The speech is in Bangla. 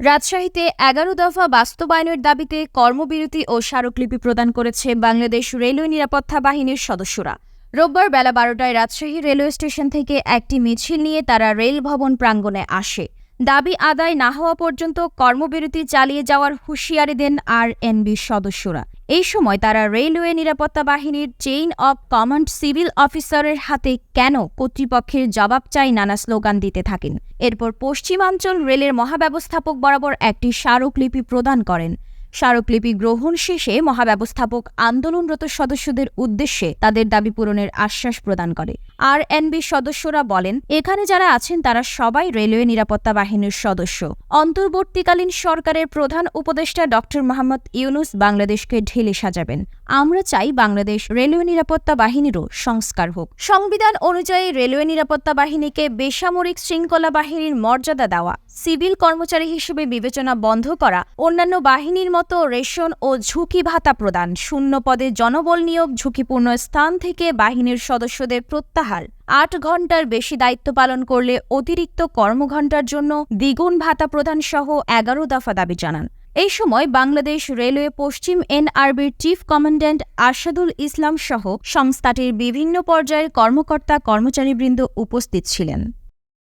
রাজশাহীতে এগারো দফা বাস্তবায়নের দাবিতে কর্মবিরতি ও স্মারকলিপি প্রদান করেছে বাংলাদেশ রেলওয়ে নিরাপত্তা বাহিনীর সদস্যরা। রোববার বেলা বারোটায় রাজশাহী রেলওয়ে স্টেশন থেকে একটি মিছিল নিয়ে তারা রেল ভবন প্রাঙ্গণে আসে। দাবি আদায় না হওয়া পর্যন্ত কর্মবিরতি চালিয়ে যাওয়ার হুঁশিয়ারি দেন আর এনবির সদস্যরা। এই সময় তারা রেলওয়ে নিরাপত্তা বাহিনীর চেইন অব কমান্ড সিভিল অফিসারের হাতে কেন কর্তৃপক্ষের জবাব চাই নানা স্লোগান দিতে থাকেন। এরপর পশ্চিমাঞ্চল রেলের মহাব্যবস্থাপক বরাবর একটি স্মারকলিপি প্রদান করেন। স্মারকলিপি গ্রহণ শেষে মহাব্যবস্থাপক আন্দোলনরত সদস্যদের উদ্দেশ্যে তাদের দাবি পূরণের আশ্বাস প্রদান করে। আর এনবির সদস্যরা বলেন, এখানে যারা আছেন তারা সবাই রেলওয়ে নিরাপত্তা বাহিনীর সদস্য। অন্তর্বর্তীকালীন সরকারের প্রধান উপদেষ্টা ডক্টর মোহাম্মদ ইউনুস বাংলাদেশকে ঢেলে সাজাবেন। আমরা চাই বাংলাদেশ রেলওয়ে নিরাপত্তা বাহিনীরও সংস্কার হোক। সংবিধান অনুযায়ী রেলওয়ে নিরাপত্তা বাহিনীকে বেসামরিক শৃঙ্খলা বাহিনীর মর্যাদা দেওয়া, সিভিল কর্মচারী হিসেবে বিবেচনা বন্ধ করা, অন্যান্য বাহিনীর মতো রেশন ও ঝুঁকি ভাতা প্রদান। শূন্য পদে জনবল নিয়োগ ঝুঁকিপূর্ণ স্থান থেকে বাহিনীর সদস্যদের প্রত্যাহার। আট ঘণ্টার বেশি দায়িত্ব পালন করলে অতিরিক্ত কর্মঘণ্টার জন্য দ্বিগুণ ভাতা প্রদান সহ এগারো দফা দাবি জানান। এই সময় বাংলাদেশ রেলওয়ে পশ্চিম এনআরবির চিফ কমান্ড্যান্ট আরশাদুল ইসলাম সহ সংস্থাটির বিভিন্ন পর্যায়ের কর্মকর্তা কর্মচারীবৃন্দ উপস্থিত ছিলেন।